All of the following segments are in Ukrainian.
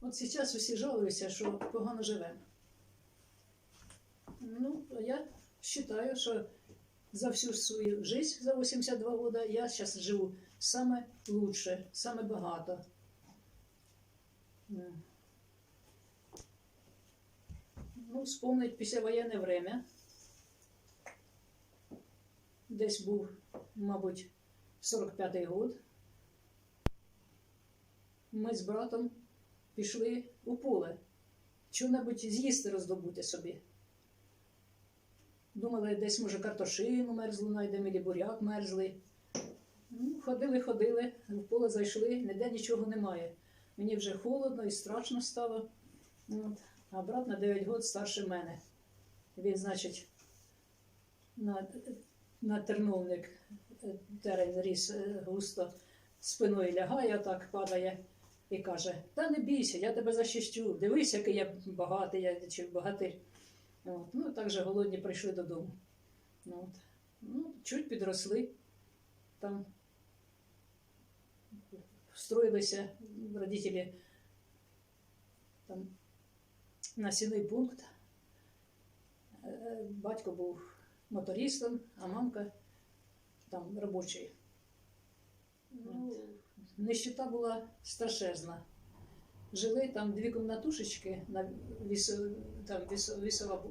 От зараз усі жалуються, що погано живемо. Ну, я вважаю, що за всю свою жизнь, за 82 года, я зараз живу саме лучше, саме багато. Ну, вспомнить післявоєнне время. Десь був, мабуть, 45-й год. Ми з братом пішли у поле. Чого-небудь з'їсти роздобути собі. Думали, десь, може, картошину мерзлу знайдемо, або буряк мерзлий. Ну, ходили, ходили, в поле зайшли, ніде нічого немає. Мені вже холодно і страшно стало. От. А брат на 9 років старше мене. Він, значить, на, на терновник е, терен ріс е, густо спиною лягає, так падає і каже: Та не бійся, я тебе захищу. Дивись, який я багатий, я чи багатир. От. Ну, так же голодні прийшли додому. От. Ну, чуть підросли, там встроїлися родителі там, на сіний пункт. Е, Батько був мотористом, а мамка там робочий. Ну, нищета була страшезна. Жили там дві комнатушечки, на віс, там віс, вісова,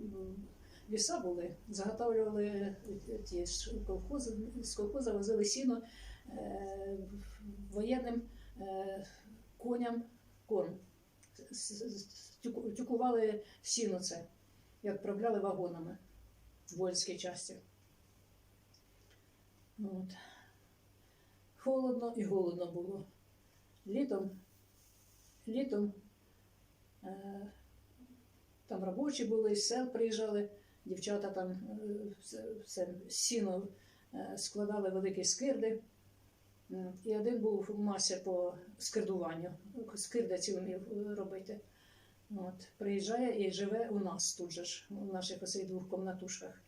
віса були, заготовлювали ті ж колхози, з колхоза возили сіно е, воєнним е, коням корм. Тюкували сіно це, і відправляли вагонами в воїнській часті. От. Холодно і голодно було. Літом, літом е, там робочі були, з сел приїжджали, дівчата там е, все, сіно е, складали великі скирди. Е, І один був масі по скирдуванню, скирда ці вмів е, робити. От, приїжджає і живе у нас тут же ж, у наших оцих двох комнатушках.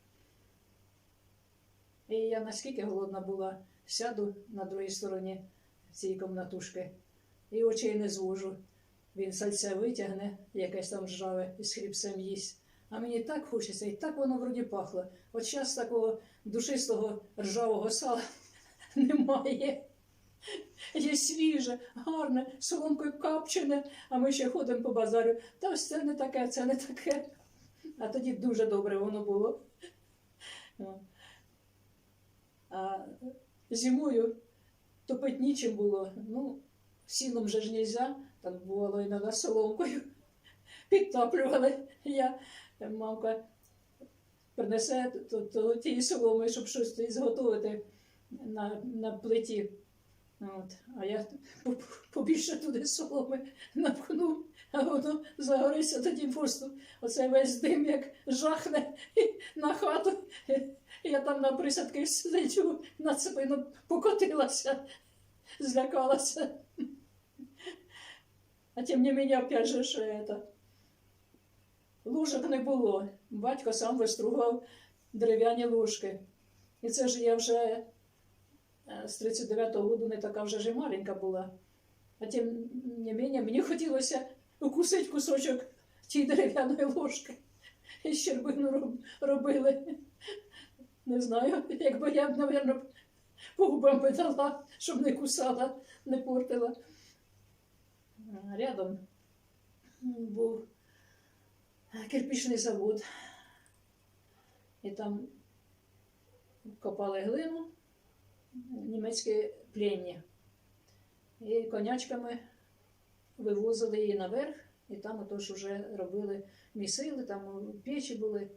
І я наскільки голодна була, сяду на другій стороні цієї комнатушки і очей не звожу. Він сальце витягне, якесь там ржаве із хлібцем їсть. А мені так хочеться, і так воно вроді пахло. От зараз такого душистого ржавого сала немає. Є свіже, гарне, соломкою капчене, а ми ще ходимо по базарю. Та ось це не таке, це не таке. А тоді дуже добре воно було. А зимою топить нічим було. Ну, сіном же ж нельзя, там бувало іноді соломкою. Підтоплювали. Я, мамка принесе то, то, тієї соломи, щоб щось зготувати на, на плиті. От. А я по- побільше туди соломи напхну, а воно загориться тоді просто. Оце весь дим як жахне на хату. Я там на присадки сидячу на спину покотилася, злякалася. А тим не менее, опять же, що это, ложок не було. Батько сам вистругав дерев'яні ложки. І це ж я вже з 39-го року не така вже ж маленька була. А тим не менее, мені хотілося укусити кусочок тієї дерев'яної ложки. І щербину робили. Не знаю, якби я б, мабуть, по губам дала, щоб не кусала, не портила. Рядом був кирпичний завод. І там копали глину німецькі пленні. І конячками вивозили її наверх, і там отож вже робили місили, там печі були.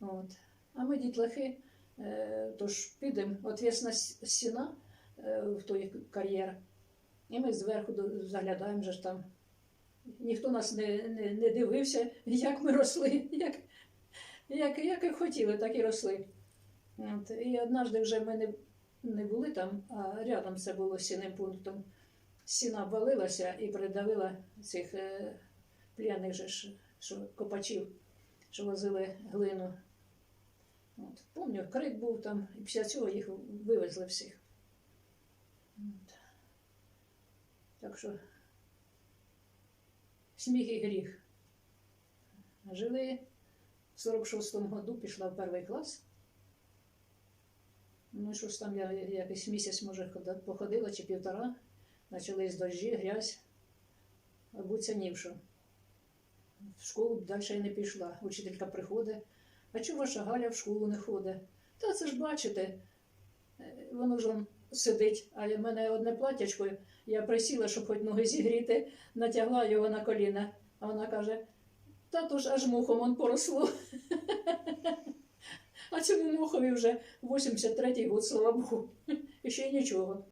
От. А ми дітлахи, е, тож підемо, отвісна стіна е, в той кар'єр, і ми зверху заглядаємо же там. Ніхто нас не, не, не дивився, як ми росли, як, як, як і хотіли, так і росли. От. І однажды вже ми не, були там, а рядом це було з сіним пунктом. Стіна обвалилася і придавила цих е, п'яних же ж, що копачів, що возили глину. От. Помню, крик був там, і після цього їх вивезли всіх. От. Так що сміх і гріх. Жили в 46-му году, пішла в перший клас. Ну, що ж там я якийсь місяць, може, походила чи півтора. Почались дощі, грязь, буцянівши. В школу далі я не пішла. Учителька приходить. А чому ваша Галя в школу не ходить? Та це ж бачите, е, воно ж сидить, а в мене одне платячко, я присіла, щоб хоч ноги зігріти, натягла його на коліна. А вона каже: та то ж аж мухом он поросло. А цьому мухові вже 83-й год, слава Богу, і ще й нічого.